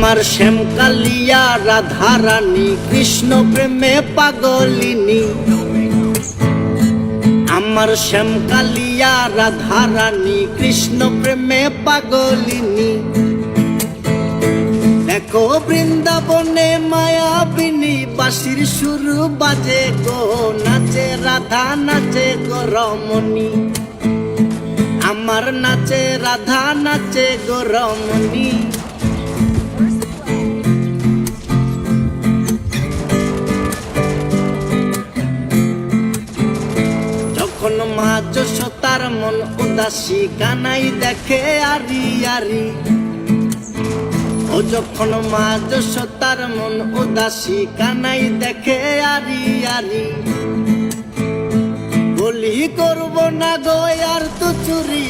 আমার শ্যামকালিয়া রাধারানী, কৃষ্ণ প্রেমে পাগলিনী। আমার শ্যামকালিয়া রাধারানী, কৃষ্ণ প্রেমে পাগলিনী। দেখো বৃন্দাবনে মায়াবিনী বাসির সুর বাজে গো, নাচে রাধা, নাচে গো রমণী। আমার নাচে রাধা, নাচে গো রমণী। মা যশোতার মন উদাসী, কানাই দেখে আরি আরি। ও যখন মা যশোতার মন উদাসী, কানাই দেখে আরি আরি। বলি, করব না গো, আর তো চুরি